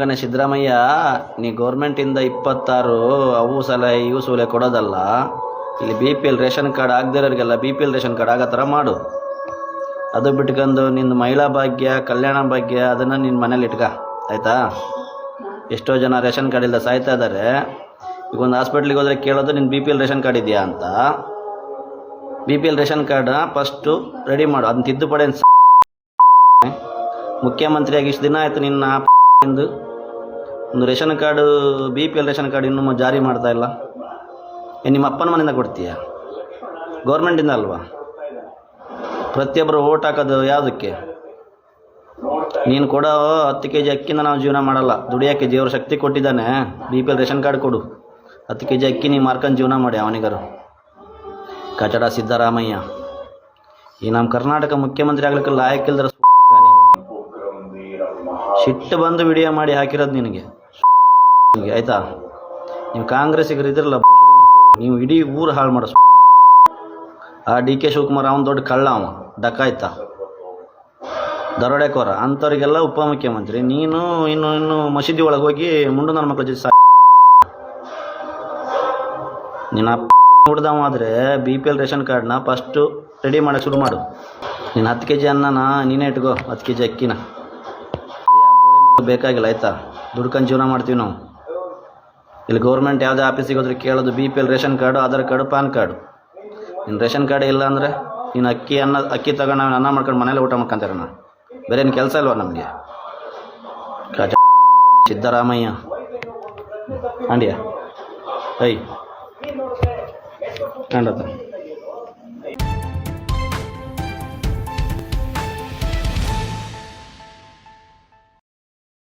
ಸಿದ್ದರಾಮಯ್ಯ, ನೀ ಗೌರ್ಮೆಂಟಿಂದ ಇಪ್ಪತ್ತಾರು ಅವು ಸಲ ಇವು ಸೂಲೆ ಕೊಡೋದಲ್ಲ, ಇಲ್ಲಿ B P L ration card ಆಗದಿರೋರಿಗೆಲ್ಲ B P L ration card ಆಗೋ ಥರ ಮಾಡು. ಅದು ಬಿಟ್ಕೊಂಡು ನಿನ್ನ ಮಹಿಳಾ ಭಾಗ್ಯ, ಕಲ್ಯಾಣ ಭಾಗ್ಯ, ಅದನ್ನು ನಿನ್ನ ಮನೇಲಿ ಇಟ್ಕ, ಆಯಿತಾ? ಎಷ್ಟೋ ಜನ ರೇಷನ್ ಕಾರ್ಡ್ ಇಲ್ಲ ಸಾಯ್ತಾ ಇದ್ದಾರೆ ಈಗ ಒಂದು ಹಾಸ್ಪಿಟ್ಲಿಗೆ ಹೋದರೆ ಕೇಳೋದು ನಿನ್ನ B P L ration card ಇದೆಯಾ ಅಂತ. ಬಿ ಪಿ ಎಲ್ ರೇಷನ್ ಕಾರ್ಡನ್ನ ಫಸ್ಟು ರೆಡಿ ಮಾಡು, ಅದನ್ನ ತಿದ್ದುಪಡಿ ಮುಖ್ಯಮಂತ್ರಿಯಾಗಿ ಇಷ್ಟು ದಿನ ಆಯಿತು ನಿನ್ನ ಎಂದು ಒಂದು ration card B P L ration card ಇನ್ನೂ ಜಾರಿ ಮಾಡ್ತಾ ಇಲ್ಲ. ನಿಮ್ಮ ಅಪ್ಪನ ಮನೆಯಿಂದ ಕೊಡ್ತೀಯಾ? ಗೌರ್ಮೆಂಟಿಂದ ಅಲ್ವಾ? ಪ್ರತಿಯೊಬ್ಬರು ಓಟ್ ಹಾಕೋದು ಯಾವುದಕ್ಕೆ? ನೀನು ಕೊಡೋ ಹತ್ತು ಕೆ ಜಿ ಅಕ್ಕಿನ ನಾವು ಜೀವನ ಮಾಡಲ್ಲ. ದುಡಿಯೋಕ್ಕೆ ದೇವ್ರ ಶಕ್ತಿ ಕೊಟ್ಟಿದ್ದಾನೆ. B P L ration card ಕೊಡು. ಹತ್ತು ಕೆ ಜಿ ಅಕ್ಕಿ ನೀವು ಮಾರ್ಕೊಂಡು ಜೀವನ ಮಾಡಿ ಅವನಿಗರು. ಕಚಡ ಸಿದ್ದರಾಮಯ್ಯ. ಈ ನಮ್ಮ ಕರ್ನಾಟಕ ಮುಖ್ಯಮಂತ್ರಿ ಆಗ್ಲಿಕ್ಕೆ ಲಾಯಕ್ಕಿಲ್ದ್ರ ಸಿಟ್ಟು ಬಂದು ವಿಡಿಯೋ ಮಾಡಿ ಹಾಕಿರೋದು ನಿನಗೆ. ಆಯ್ತಾ? ನೀವು ಕಾಂಗ್ರೆಸ್ಸಿಗರು ಇದ್ರಲ್ಲ, ನೀವು ಇಡೀ ಊರು ಹಾಳು ಮಾಡಿಸ್ ಆ ಡಿ ಕೆ ಶಿವಕುಮಾರ್ ಅವನು ದೊಡ್ಡ ಕಳ್ಳ ಅವ ಡಕಾಯ್ತ ದರೋಡೆಕೋರ, ಅಂಥವ್ರಿಗೆಲ್ಲ ಉಪಮುಖ್ಯಮಂತ್ರಿ. ನೀನು ಇನ್ನು ಇನ್ನು ಮಸೀದಿ ಒಳಗೆ ಹೋಗಿ ಮುಂಡು ನನ್ನ ಮಕ್ಕಳ ಜೊತೆ ಸಾ ನಿನ್ನ ಅಪ್ಪ ಆದರೆ ಬಿ ಪಿ ಎಲ್ ರೇಷನ್ ಕಾರ್ಡ್ನ ಫಸ್ಟು ರೆಡಿ ಮಾಡೋಕ್ಕೆ ಶುರು ಮಾಡು. ನೀನು ಹತ್ತು ಕೆ ಜಿ ಅನ್ನನ, ನೀನೇ ಇಟ್ಕೋ, ಹತ್ತು ಕೆ ಜಿ ಅಕ್ಕಿನ. ಬೇಕಾಗಿಲ್ಲ, ಆಯಿತಾ? ದುಡ್ಕೊಂಡು ಜೀವನ ಮಾಡ್ತೀವಿ ನಾವು. ಇಲ್ಲಿ ಗೌರ್ಮೆಂಟ್ ಯಾವುದೇ ಆಫೀಸಿಗೆ ಹೋದ್ರೆ ಕೇಳೋದು B P L ration card, Aadhaar card PAN card. ನಿನ್ನ ರೇಷನ್ ಕಾರ್ಡ್ ಇಲ್ಲ ಅಂದರೆ ನೀನು ಅಕ್ಕಿ ಅನ್ನ, ಅಕ್ಕಿ ತಗೊಂಡು ನಾವು ಅನ್ನ ಮಾಡ್ಕೊಂಡು ಮನೇಲಿ ಊಟ ಮಾಡ್ಕೊಂತಾರೆ ನಾನು? ಬೇರೆ ಏನು ಕೆಲಸ ಇಲ್ವಾ ನಮಗೆ? ಸಿದ್ದರಾಮಯ್ಯ. ಅಂಡಿಯ ಐ ಕಂಡತ